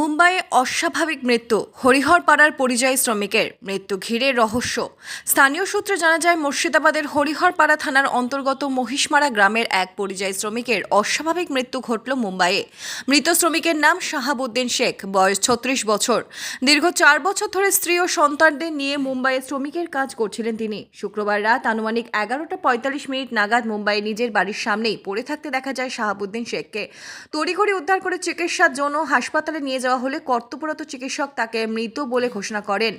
মুম্বাইয়ে অস্বাভাবিক মৃত্যু। হরিহরপাড়ার পরিযায়ী শ্রমিকের মৃত্যু ঘিরে রহস্য। স্থানীয় সূত্রে জানা যায়, মুর্শিদাবাদের হরিহরপাড়া থানার অন্তর্গত মহিষমারা গ্রামের এক পরিযায়ী শ্রমিকের অস্বাভাবিক মৃত্যু ঘটল মুম্বাইয়ে। মৃত শ্রমিকের নাম শাহাবুদ্দিন শেখ, বয়স ছত্রিশ বছর। দীর্ঘ চার বছর ধরে স্ত্রী ও সন্তানদের নিয়ে মুম্বাইয়ে শ্রমিকের কাজ করছিলেন তিনি। শুক্রবার রাত আনুমানিক এগারোটা পঁয়তাল্লিশ মিনিট নাগাদ মুম্বাইয়ে নিজের বাড়ির সামনেই পড়ে থাকতে দেখা যায় শাহাবুদ্দিন শেখকে। তড়িঘড়ি উদ্ধার করে চিকিৎসার জন্য হাসপাতালে নিয়ে যাওয়া হলে কর্তব্যরত চিকিৎসক তাকে মৃত বলে ঘোষণা করেন।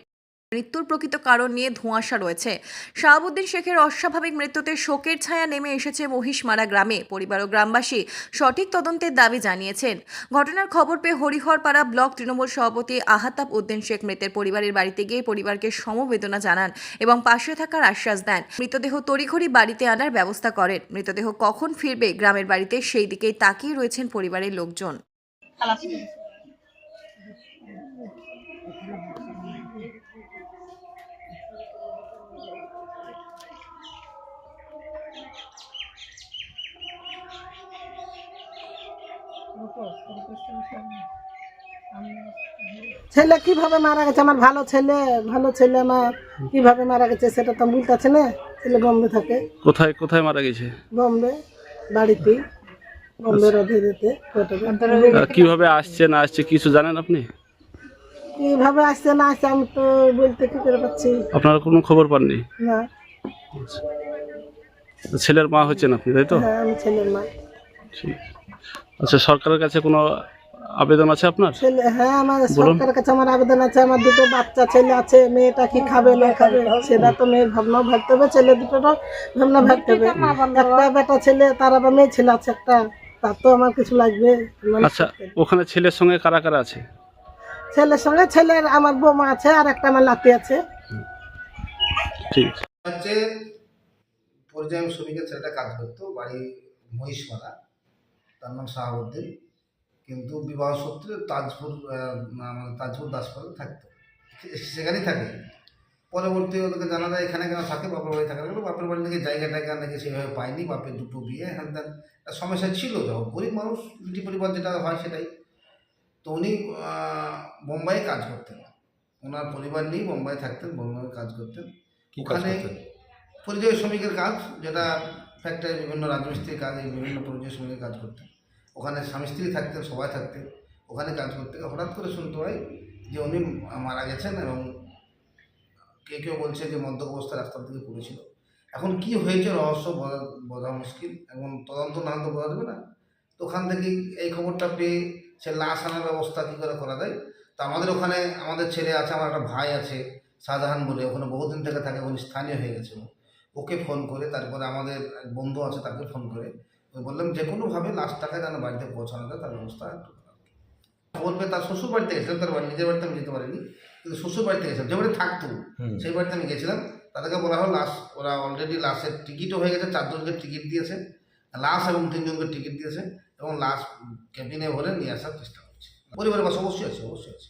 মৃত্যুর প্রকৃত কারণ নিয়ে ধোঁয়াশা রয়েছে। শাহাবুদ্দিন শেখের অস্বাভাবিক মৃত্যুতে শোকের ছায়া নেমে এসেছে মহিষমারা গ্রামে। পরিবার ও গ্রামবাসী সঠিক তদন্তের দাবি জানিয়েছেন। ঘটনার খবর পেয়ে হরিহরপাড়া ব্লক তৃণমূল সভাপতি আহাতাব উদ্দিন শেখ মৃতের পরিবারের বাড়িতে গিয়ে পরিবারকে সমবেদনা জানান এবং পাশে থাকার আশ্বাস দেন। মৃতদেহ তড়িঘড়ি বাড়িতে আনার ব্যবস্থা করেন। মৃতদেহ কখন ফিরবে গ্রামের বাড়িতে সেই দিকেই তাকিয়ে রয়েছেন পরিবারের লোকজন। ছেলে কীভাবে মারা গেছে? আমার ভালো ছেলে ভালো ছেলে আমার। কীভাবে মারা গেছে সেটা তো বলতে আছে না? ছেলে বোম্বে থাকে। কোথায় কোথায় মারা গেছে? বম্বে বাড়িতে বোম্বের অধীনেতে আহ, কীভাবে আসছে না আসছে কিছু জানেন আপনি? কীভাবে আসছে না আসছে আমি তো বলতে কি করে পাচ্ছি আপনারা কোনো খবর পাননি? না। ছেলের মা হচ্ছেন আপনি তাই তো? হ্যাঁ আমি ছেলের মা। ঠিক। আচ্ছা সরকারের কাছে কোনো আবেদন আছে আপনার? ছেলে হ্যাঁ আমার বলুন। সরকারের কাছে আমার আবেদন আছে। আমার দুটো বাচ্চা ছেলে আছে মেয়েটা কি খাবে না খাবে? সেটা তো মেয়ের ভাবনা ভাবতে হবে ছেলে দুটোরও ভাবনা ভাবতে হবে। একটা বেটা ছেলে তার আবার মেয়ে ছেলে আছে একটা তার তো আমার কিছু লাগবে। মানুষ আচ্ছা ওখানে ছেলের সঙ্গে কারা কারা আছে? ছেলের সঙ্গে ছেলের আমার বৌমা আছে আর একটা আমার লাতি আছে। ঠিক আছে। হচ্ছে পরিযায়ী শ্রমিকের ছেলেটা কাজ করতো বাড়ি মহিষমারা। তার নাম শাহাবুদ্দিন। কিন্তু বিবাহ সূত্রে তাজপুর মানে তাজপুর দাসপাড়া থাকতো। সেখানেই থাকে। পরবর্তী ওদেরকে জানা যায় এখানে কেন থাকে বাপের বাড়ি থাকার কারণে। বাপের বাড়ি নাকি জায়গা টায়গা নাকি সেভাবে পায়নি বাপের দুটো বিয়ে হ্যান ত্যান। সমস্যা ছিল যখন। গরিব মানুষ বিটি পরিবার যেটা হয় সেটাই। তো উনি বোম্বাইয়ে কাজ করতেন। ওনার পরিবার নিয়ে বোম্বাই থাকতেন বোম্বাইয়ে কাজ করতেন। ওখানে পরিযায়ী শ্রমিকের কাজ যেটা ফ্যাক্টরি বিভিন্ন রাজমিস্ত্রির কাজ, এই বিভিন্ন পরিযায়ী শ্রমিকের কাজ করতেন ওখানে স্বামী স্ত্রী থাকতেন, সবাই থাকতেন, ওখানে কাজ করতে। হঠাৎ করে শুনতে হয় যে উনি মারা গেছেন এবং কে কেউ বলছে যে মদ্যপ অবস্থায় রাস্তার দিকে পড়েছিল। এখন কি হয়েছে রহস্য বোঝা মুশকিল। এবং তদন্ত না তো বোঝা যাবে না। তো ওখান থেকে এই খবরটা পেয়ে সে লাশ আনার ব্যবস্থা কী করে করা যায়? তো আমাদের ওখানে, আমাদের ছেলে আছে, আমার একটা ভাই আছে, শাহজাহান বলে। ওখানে বহুদিন থেকে থাকে, উনি স্থানীয় হয়ে গেছে। ও। ওকে ফোন করে তারপরে আমাদের এক বন্ধু আছে তাকে ফোন করে। ওই বললাম যে কোনোভাবে লাশটাকে যেন বাড়িতে পৌঁছানো যায় তার ব্যবস্থা খবর পেয়ে তার শ্বশুর বাড়িতে গেছিলাম তার বাড়ি নিজের বাড়িতে আমি যেতে পারিনি কিন্তু শ্বশুর বাড়িতে গেছিলাম যে বাড়ি থাকতো সেই বাড়িতে আমি গেছিলাম। তাদেরকে বলা হলো লাশ ওরা অলরেডি লাশের টিকিটও হয়ে গেছে চারজনকে টিকিট দিয়েছে। লাশ এবং তিনজনকে টিকিট দিয়েছে এবং লাশ ক্যাবিনে ভরে নিয়ে আসার চেষ্টা করছে। পরিবারের বাস অবশ্যই আছে অবশ্যই আছে।